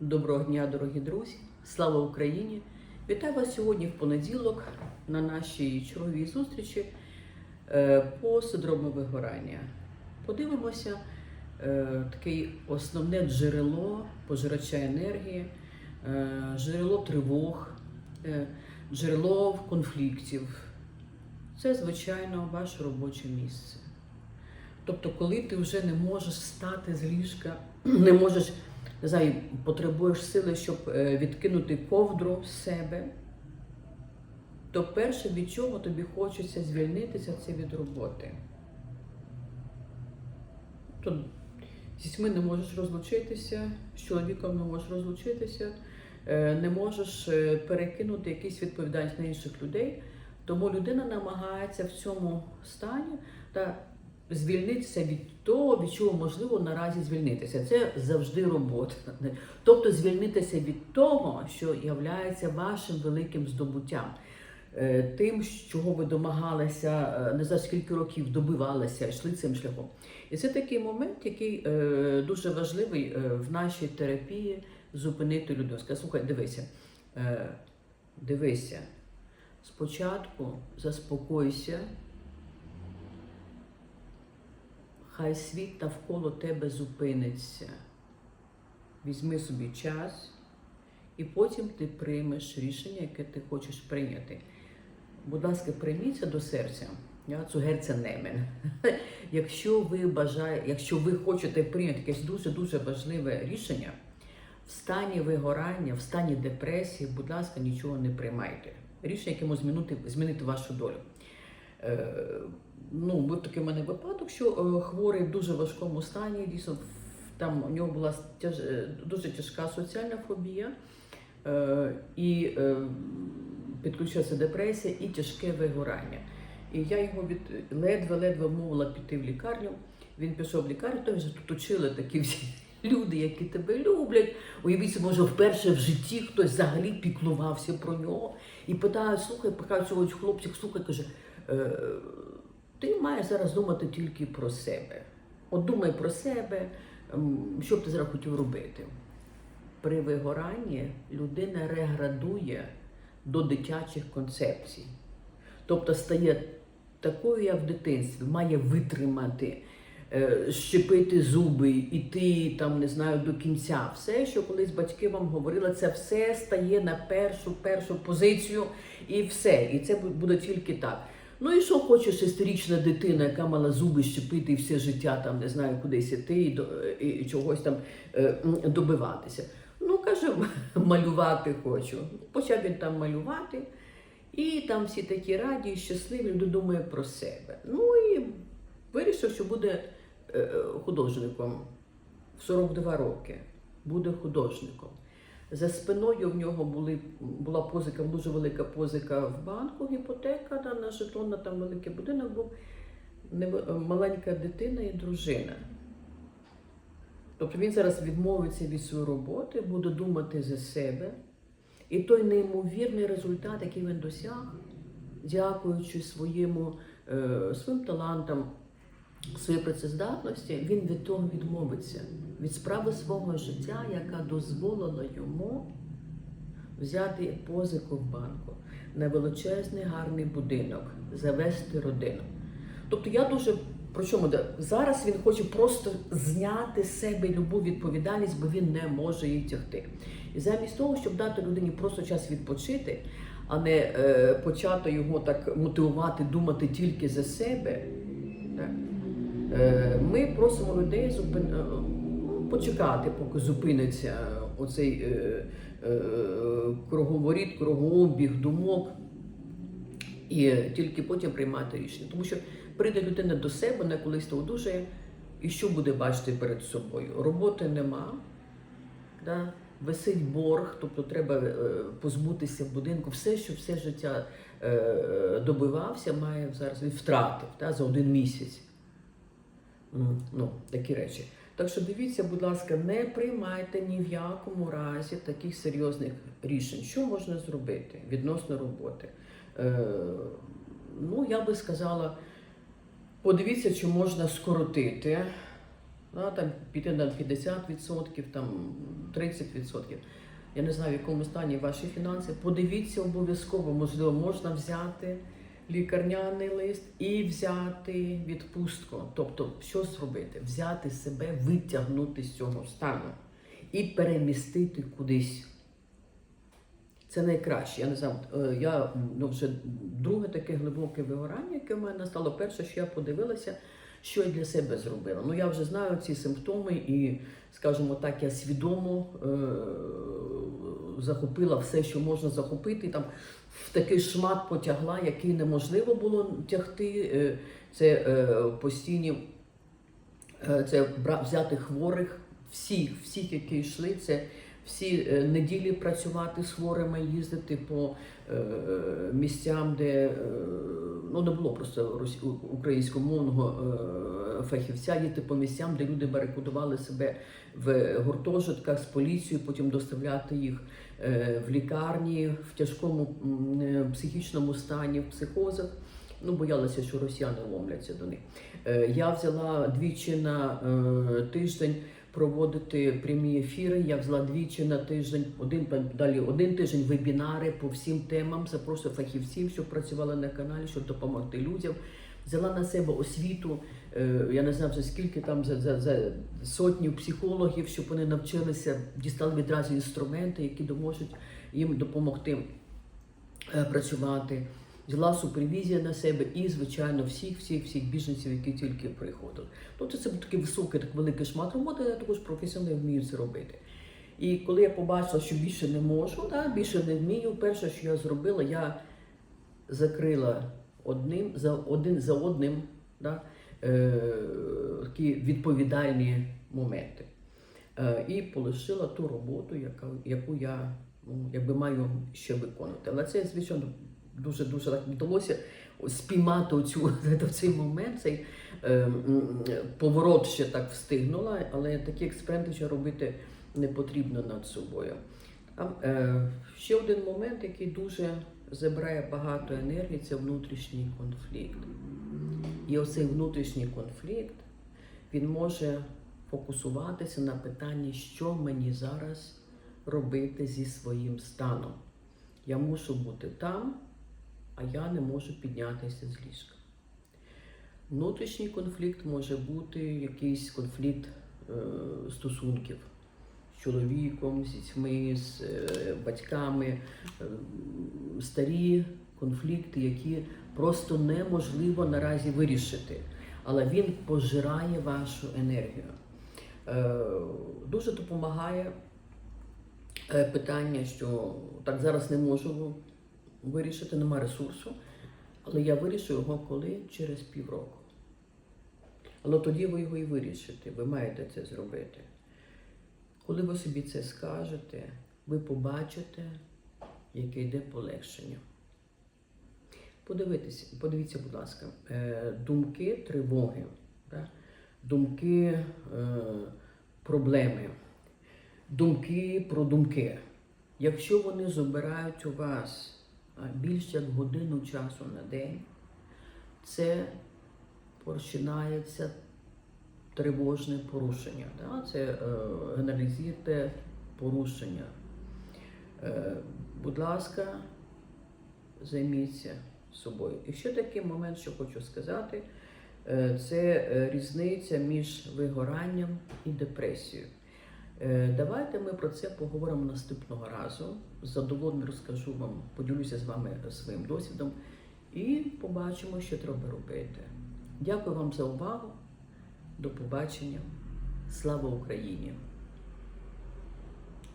Доброго дня, дорогі друзі! Слава Україні! Вітаю вас сьогодні в понеділок на нашій черговій зустрічі е, по синдрому вигорання. Подивимося е, таке основне джерело пожирача енергії, е, джерело тривог, джерело конфліктів. Це, звичайно, ваше робоче місце. Тобто, коли ти вже не можеш встати з ліжка, не можеш, знаю, потребуєш сили, щоб е, відкинути ковдру з себе, то перше, від чого тобі хочеться звільнитися, це від роботи. То з дітьми не можеш розлучитися, з чоловіком не можеш розлучитися, е, не можеш е, перекинути якісь відповідальність на інших людей. Тому людина намагається в цьому стані та звільнитися від того, від чого можливо наразі звільнитися. Це завжди робота. Тобто звільнитися від того, що є вашим великим здобуттям. Е, Тим, чого ви домагалися, е, не знаю скільки років добивалися, йшли цим шляхом. І це такий момент, який е, дуже важливий в нашій терапії зупинити людину. Сказати, слухай, дивися, дивися, спочатку заспокойся, хай світ навколо тебе зупиниться. Візьми собі час, і потім ти приймеш рішення, яке ти хочеш прийняти. Будь ласка, прийміться до серця. Я цугерця немен. Якщо ви бажаєте, якщо ви хочете прийняти якесь дуже дуже важливе рішення, в стані вигорання, в стані депресії, будь ласка, нічого не приймайте. Рішення, яке може змінити, змінити вашу долю. Ну, був такий в мене випадок, що е, хворий в дуже важкому стані, дійсно, там у нього була тяж, е, дуже тяжка соціальна фобія, е, і підключилася депресія і тяжке вигорання. І я його від ледве-ледве мовила піти в лікарню. Він пішов в лікарню, то вже тут учили такі всі люди, які тебе люблять. Уявіть, собі, може, вперше в житті хтось взагалі піклувався про нього. І питає, слухай, поки хлопчик, слухай, каже, «Е, ти маєш зараз думати тільки про себе. От думай про себе, ем, що б ти зараз хотів робити. При вигоранні людина реградує до дитячих концепцій. Тобто стає такою, як в дитинстві, має витримати, е, щепити зуби, іти там, не знаю, до кінця. Все, що колись батьки вам говорили, це все стає на першу першу позицію і все. І це буде тільки так. Ну і що хоче шестирічна дитина, яка мала зуби щепити і все життя там не знаю кудись іти і, до- і чогось там е, добиватися. Ну, каже, малювати хочу. Почав він там малювати, і там всі такі раді, і щасливі, люди думає про себе. Ну і вирішив, що буде е, е, художником в 42 роки. Буде художником. За спиною в нього були, була позика, дуже велика позика в банку, гіпотека да, на жетон, на там великий будинок був, маленька дитина і дружина. Тобто він зараз відмовиться від своєї роботи, буде думати за себе. І той неймовірний результат, який він досяг, дякуючи своєму, е, своїм талантам, своїй працездатності, він від того відмовиться, від справи свого життя, яка дозволила йому взяти позику в банку на величезний гарний будинок, завести родину. Тобто я дуже про чому зараз він хоче просто зняти з себе любу відповідальність, бо він не може її тягти. І замість того, щоб дати людині просто час відпочити, а не е, почати його так мотивувати, думати тільки за себе. Е, Ми просимо людей зупин... е, почекати, поки зупиниться оцей е, круговоріт, кругообіг думок, і тільки потім приймати рішення. Тому що прийде людина до себе, не колись то одужає, і що буде бачити перед собою? Роботи нема, да? висить борг, тобто треба позбутися будинку. Все, що все життя добивався, має зараз він втратив да? за один місяць. Ну, такі речі. Так що дивіться, будь ласка, не приймайте ні в якому разі таких серйозних рішень. Що можна зробити відносно роботи? Е, ну, я би сказала, подивіться, чи можна скоротити Да, там піти на 50%, там 30%. Я не знаю, в якому стані ваші фінанси. Подивіться обов'язково, можливо, можна взяти лікарняний лист і взяти відпустку. Тобто, що зробити? Взяти себе, витягнути з цього стану і перемістити кудись. Це найкраще. Я не знаю, е, я ну, вже друге таке глибоке вигорання, яке в мене стало. Перше, що я подивилася, що я для себе зробила. Ну я вже знаю ці симптоми, і, скажімо так, я свідомо е- захопила все, що можна захопити. Там в такий шмат потягла, який неможливо було тягти. Е, Це е, постійні е, це взяти хворих, всіх, всіх, які йшли. Це всі неділі працювати з хворими, їздити по місцям, де ну не було просто українськомовного фахівця, їздити по місцям, де люди барикадували себе в гуртожитках з поліцією, потім доставляти їх в лікарні в тяжкому е, психічному стані, в психозах. Ну, боялися, що росіяни ломляться до них. Е, Я взяла двічі на е, тиждень проводити прямі ефіри. Я взяла двічі на тиждень, один далі один тиждень вебінари по всім темам. Запросив фахівців, щоб працювали на каналі, щоб допомогти людям. Взяла на себе освіту. е, Я не знаю вже скільки там за, за, за сотні психологів, щоб вони навчилися, дістали відразу інструменти, які доможуть їм допомогти е, працювати. Взяла супервізія на себе і, звичайно, всіх, всіх, всіх біженців, які тільки приходили. Тобто це був такий високий, так великий шмат роботи, я також професійно вмію це робити. І коли я побачила, що більше не можу, да, більше не вмію, перше, що я зробила, я закрила одним за один за одним да, е, такі відповідальні моменти. Е, і полишила ту роботу, яка, яку я ну, якби маю ще виконувати. Але це, звичайно, дуже дуже так вдалося спіймати оцю, цей момент, цей е, поворот ще так встигнула, але такі експерименти ще робити не потрібно над собою. Там, е, ще один момент, який дуже забирає багато енергії, це внутрішній конфлікт. І оцей внутрішній конфлікт він може фокусуватися на питанні, що мені зараз робити зі своїм станом. Я мушу бути там, а я не можу піднятися з ліжка. Внутрішній конфлікт може бути якийсь конфлікт е, стосунків з чоловіком, з дітьми, з е, батьками, е, старі конфлікти, які просто неможливо наразі вирішити. Але він пожирає вашу енергію. Е, дуже допомагає е, питання, що так зараз не можу вирішити, нема ресурсу, але я вирішу його коли через півроку. Але тоді ви його і вирішите, ви маєте це зробити. Коли ви собі це скажете, ви побачите, яке йде полегшення. Подивитися, подивіться, будь ласка, е, думки тривоги, думки е, проблеми, думки про думки. Якщо вони забирають у вас більш як годину часу на день, це починається тривожне порушення. Це е, генералізуйте порушення. Е, будь ласка, займіться собою. І ще такий момент, що хочу сказати, е, це е, різниця між вигоранням і депресією. Давайте ми про це поговоримо наступного разу. З задоволенням розкажу вам, поділюся з вами своїм досвідом і побачимо, що треба робити. Дякую вам за увагу. До побачення. Слава Україні!